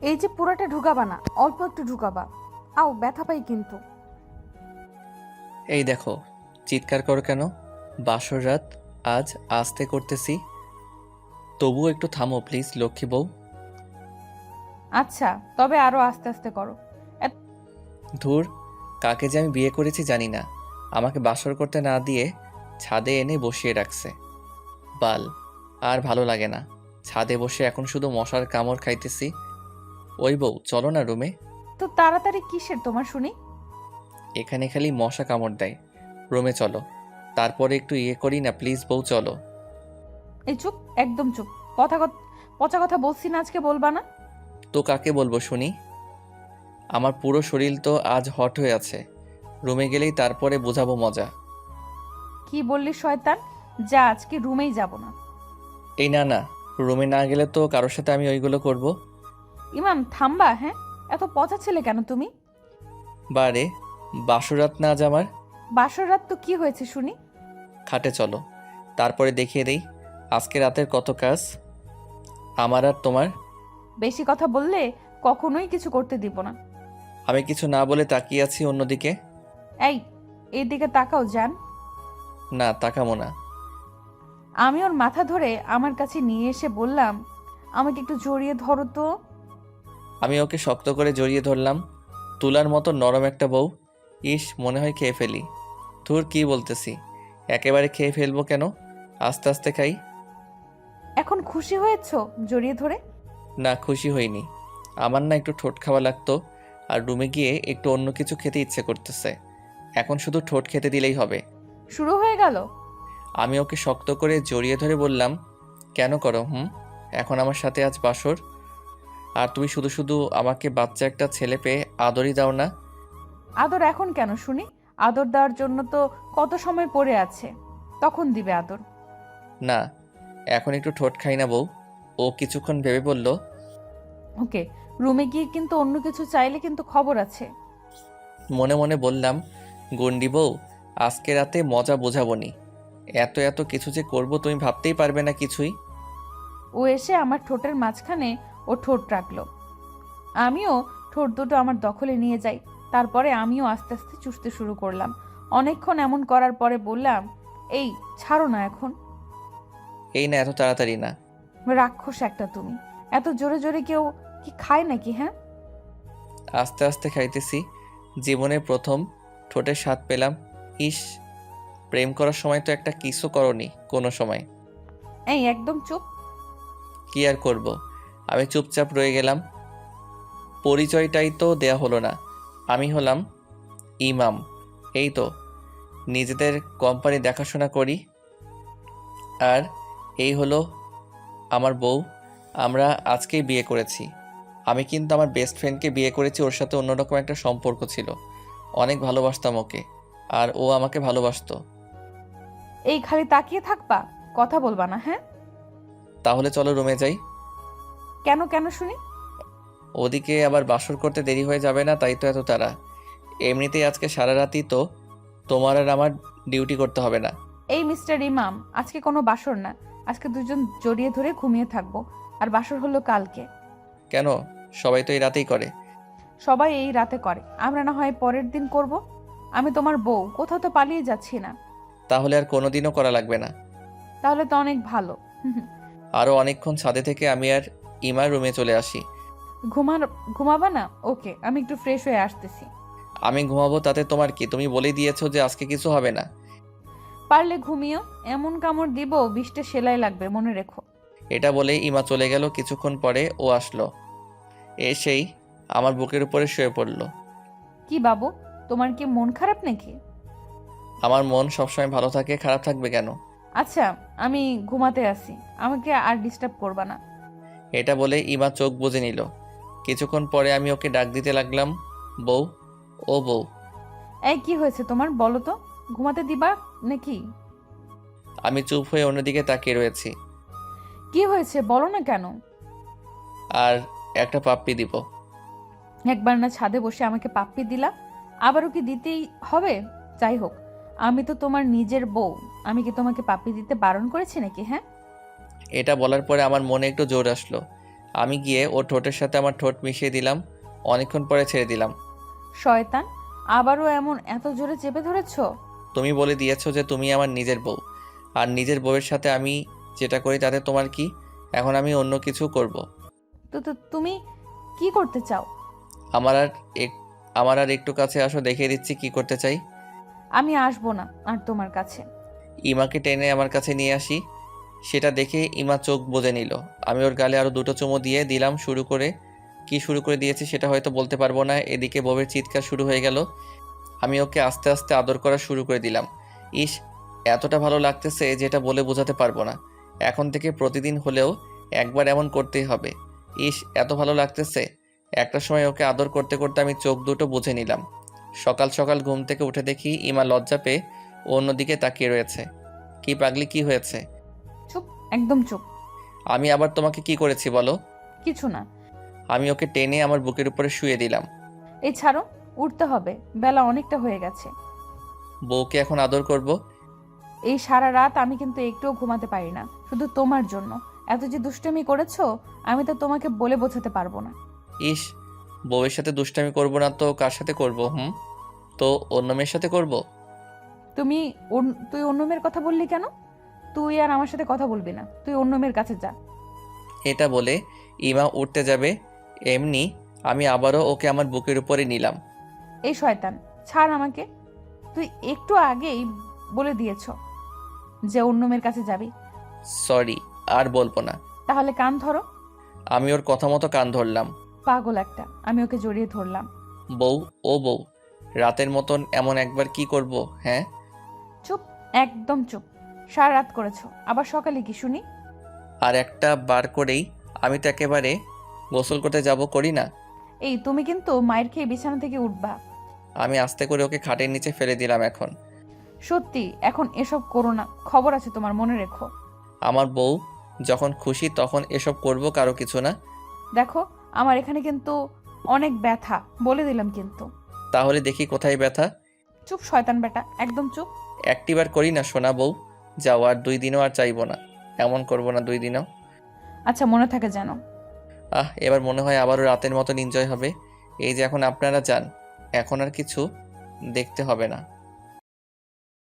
এই যে পুরাটা ঢুকাবা না অল্প একটু ঢুকাবা। আও ব্যথা পাই কিন্তু। এই দেখো চিৎকার করো কেন? বাসর রাত আজ আস্তে করতেছি। তবুও একটু থামো প্লিজ লক্ষ্মী বউ। আচ্ছা তবে আরও আস্তে আস্তে করো। ধুর কাকে যে আমি বিয়ে করেছি জানি না। আমাকে বাসর করতে না দিয়ে ছাদে এনে বসিয়ে রাখছে। বাল আর ভালো লাগে না। ছাদে বসে এখন শুধু মশার কামড় খাইতেছি। ওই বউ চলো না রুমে তো তাড়াতাড়ি কিসের তোমার শুনি? এখানে খালি মশা কামড় দেয়। রুমে চলো। তারপরে একটু ইয়ে করি না প্লিজ বউ চলো। এই চুপ একদম চুপ। কথা পচা কথা বলছি না আজকে বলবা না? তো কাকে বলব শুনি? আমার পুরো শরীর তো আজ হট হয়ে আছে। রুমে গেলেই তারপরে বোঝাবো মজা। কি বললি শয়তান? যা আজকে রুমেই যাব না। এই না না। রুমে না গেলে তো কারোর সাথে আমি ওইগুলো করব। ইমাম থামবা হ্যাঁ? এত পচা ছেলে কেন তুমি? বারে বাসরাত না আজ আমার? বাসর রাত তো কি হয়েছে শুনি? খাটে চলো তারপরে দেখিয়ে দেই আজকে রাতের কত কাজ? আমার আর তোমার? বেশি কথা বললে কখনোই কিছু করতে দিব না। আমি কিছু না বলে তাকিয়ে আছি অন্যদিকে। এই এইদিকে তাকাও যান। না তাকামো না। আমি ওর মাথা ধরে আমার কাছে নিয়ে এসে বললাম আমাকে একটু জড়িয়ে ধরো তো। আমি ওকে শক্ত করে জড়িয়ে ধরলাম। তুলার মতো নরম একটা বউ। ইস মনে হয় খেয়ে ফেলি। ধুর কি বলতেছি? একেবারে খেয়ে ফেলব কেন? আস্তে আস্তে খাই। এখন খুশি হয়েছ জড়িয়ে ধরে? না খুশি হইনি। আমার না একটু ঠোঁট খাওয়া লাগতো আর রুমে গিয়ে একটু অন্য কিছু খেতে ইচ্ছে করতেছে। এখন শুধু ঠোঁট খেতে দিলেই হবে। শুরু হয়ে গেল? আমি ওকে শক্ত করে জড়িয়ে ধরে বললাম কেন করো হুম? এখন আমার সাথে আজ বাসর। আর তুমি শুধু শুধু আমাকে বাচ্চা একটা ছেলে পেয়ে আদরই দাও না। আদর এখন কেন শুনি? আদর দেওয়ার জন্য তো কত সময় পড়ে আছে। তখন দিবে আদর। না এখন একটু ঠোঁট খাই না বউ। ও কিছুক্ষণ ভেবে বলল ওকে রুমে গিয়ে কিন্তু অন্য কিছু চাইলে কিন্তু খবর আছে। মনে মনে বললাম গন্ডি বউ আজকে রাতে মজা বোঝাবনি এত এত কিছু যে করব তুমি ভাবতেই পারবে না কিছুই। ও এসে আমার ঠোঁটের মাঝখানে ও ঠোঁট রাখল। আমিও ঠোঁট দুটো আমার দখলে নিয়ে যাই। তারপরে আমিও আস্তে আস্তে চুষতে শুরু করলাম। অনেকক্ষণ এমন করার পরে বললাম এই ছাড়ো না এখন। এই না এত তাড়াতাড়ি না। রাক্ষস একটা তুমি। এত জোরে জোরে কেউ কি খায় নাকি হ্যাঁ? আস্তে আস্তে খাইতেছি। জীবনের প্রথম ঠোঁটের স্বাদ পেলাম। ইস প্রেম করার সময় তো একটা কিসও করনি কোনো সময়। এই একদম চুপ। কি আর করব? আমি চুপচাপ রয়ে গেলাম। পরিচয়টাই তো দেয়া হলো না। আমি হলাম ইমাম। এই তো নিজেদের কোম্পানি দেখাশোনা করি। আর এই হলো আমার বউ। আমরা আজকেই বিয়ে করেছি। আমি কিন্তু আমার বেস্ট ফ্রেন্ডকে বিয়ে করেছি ওর সাথে অন্যরকম একটা সম্পর্ক ছিল। অনেক ভালোবাসতাম ওকে আর ও আমাকে ভালোবাসতো। এই খালি তাকিয়ে থাকবা কথা বলবা না হ্যাঁ? তাহলে চলো রুমে যাই। কেন কেন শুনি? ওদিকে আবার বাসর করতে দেরি হয়ে যাবে না তাই তো এত তারা এমনিতেই আজকে সারা রাতই তো তোমার আর আমার ডিউটি করতে হবে না। এই মিস্টার ইমাম আজকে কোনো বাসর না। আজকে দুজন জড়িয়ে ধরে ঘুমিয়ে থাকব আর বাসর হলো কালকে। কেন? সবাই তো এই রাতেই করে। সবাই এই রাতে করে। আমরা না হয় পরের দিন করব? আমি তোমার বউ কোথাও তো পালিয়ে যাচ্ছি না। তাহলে আর কোনোদিনও করা লাগবে না। তাহলে তো অনেক ভালো। আরও অনেকক্ষণ ছাদে থেকে আমি আর ইমার রুমে চলে আসি। ঘুমার ঘুমাবা না? ওকে আমি একটু ফ্রেশ হয়ে আসতেছি। আমি ঘুমাবো তাতে তোমার কি? তুমি বলে দিয়েছ যে আজকে কিছু হবে না। পারলে ঘুমিও। এমন কামড় দিব বিশটা সেলাই লাগবে মনে রেখো। এটা বলে ইমা চলে গেল। কিছুক্ষণ পরে ও আসলো। এসেই আমার বুকের উপরে শুয়ে পড়ল। কি বাবু তোমার কি মন খারাপ নাকি? আমার মন সবসময় ভালো থাকে খারাপ থাকবে কেন? আচ্ছা আমি ঘুমাতে আসি। আমাকে আর ডিস্টার্ব করবা না। এটা বলে ইমা চোখ বুঝে নিল। কিছুক্ষণ পরে আমি ওকে ডাক দিতে লাগলাম বউ ও বউ। এই কি হয়েছে তোমার? বলো তো। ঘুমাতে দিবা নাকি? আমি চুপ হয়ে অন্যদিকে তাকিয়ে রয়েছি। কি হয়েছে? বলো না কেন? আর একটা পাপ্পি দিব। একবার না ছাদে বসে আমাকে পাপ্পি দিলা। আবারও কি দিতেই হবে? যাই হোক আমি তো তোমার নিজের বউ। আমি কি তোমাকে পাপ্পি দিতে বারণ করেছি নাকি হ্যাঁ? এটা বলার পরে আমার মনে একটু জোর আসলো। আমি গিয়ে ওর ঠোঁটের সাথে আমার ঠোঁট মিশিয়ে দিলাম অনেকক্ষণ পরে ছেড়ে দিলাম। শয়তান আবারও এমন এত জোরে চেপে ধরেছো? তুমি বলে দিয়েছ যে তুমি আমার নিজের বউ। আর নিজের বউয়ের সাথে আমি যেটা করি তাতে তোমার কি? এখন আমি অন্য কিছু করব। তো তো তুমি কি করতে চাও? আমার আর এক আমার আর একটু কাছে আসো দেখিয়ে দিচ্ছি কি করতে চাই। আমি আসব না আর তোমার কাছে। ইমাকে টেনে আমার কাছে নিয়ে আসি। সেটা দেখে ইমা চোখ বোঝে নিল। আমি ওর গালে আরও দুটো চুমো দিয়ে দিলাম, শুরু করে কি শুরু করে দিয়েছি সেটা হয়তো বলতে পারব না। এদিকে বউয়ের চিৎকার শুরু হয়ে গেল। আমি ওকে আস্তে আস্তে আদর করা শুরু করে দিলাম। ইস, এতটা ভালো লাগতেছে যেটা বলে বোঝাতে পারব না। এখন থেকে প্রতিদিন হলেও একবার এমন করতেই হবে। ইস, এত ভালো লাগতেছে। একটা সময় ওকে আদর করতে করতে আমি চোখ দুটো বুঝে নিলাম। সকাল সকাল ঘুম থেকে উঠে দেখি ইমা লজ্জা পেয়ে অন্যদিকে তাকিয়ে রয়েছে। কি পাগলি, কি হয়েছে? একদম চুপ। আমি আবার তোমাকে কি করেছি বলো? কিছু না। আমি ওকে টেনে আমার বুকের উপরে শুয়ে দিলাম। এই ছাড়ো উঠতে হবে। বেলা অনেকটা হয়ে গেছে। বউকে এখন আদর করব? এই সারা রাত আমি কিন্তু একটুও ঘুমাতে পারি না শুধু তোমার জন্য। এত যে দুষ্টুমি করেছ আমি তো তোমাকে বলে বোঝাতে পারব না। ইস বউয়ের সাথে দুষ্টামি করব না তো কার সাথে করব হুম? তো অন্য মেয়ের সাথে করব? তুমি অন- তুই অন্য মেয়ের কথা বললি কেন? তুই আর আমার সাথে কথা বলবি না। তুই অন্য মেয়ের কাছে যা। এটা বলে ইমা উঠতে যাবে। এমনি আমি আবারও ওকে আমার বুকের উপরে নিলাম। এই শয়তান ছাড় আমাকে। তুই একটু আগেই বলে দিয়েছ যে অন্য মেয়ের কাছে যাবি। সরি আর বলব না। তাহলে কান ধরো। আমি ওর কথা মতো কান ধরলাম। পাগল একটা আমি ওকে জড়িয়ে ধরলাম। বউ ও বউ রাতের মতন এমন একবার কি করব হ্যাঁ? চুপ একদম চুপ। সারা রাত করেছ। আবার সকালে কি শুনি? আর একটা বার করেই আমি তো একেবারে গোসল করতে যাব করি না। এই তুমি কিন্তু মায়ের খেয়ে বিছানা থেকে উঠবা। আমি আস্তে করে ওকে খাটের নিচে ফেলে দিলাম এখন। সত্যি এখন এসব করো না। খবর আছে তোমার মনে রেখো। আমার বউ যখন খুশি তখন এসব করব কারও কিছু না। দেখো আমার এখানে কিন্তু অনেক ব্যথা বলে দিলাম কিন্তু। তাহলে দেখি কোথায় ব্যথা। চুপ শয়তান বেটা একদম চুপ। একটিবার করি না সোনা বউ। যাও আর দুই দিনও আর চাইব না। এমন করব না দুই দিনও। আচ্ছা মনে থাকে যেন। আহ এবার মনে হয় আবারও রাতের মতন এনজয় হবে। এই যে এখন আপনারা যান এখন আর কিছু দেখতে হবে না।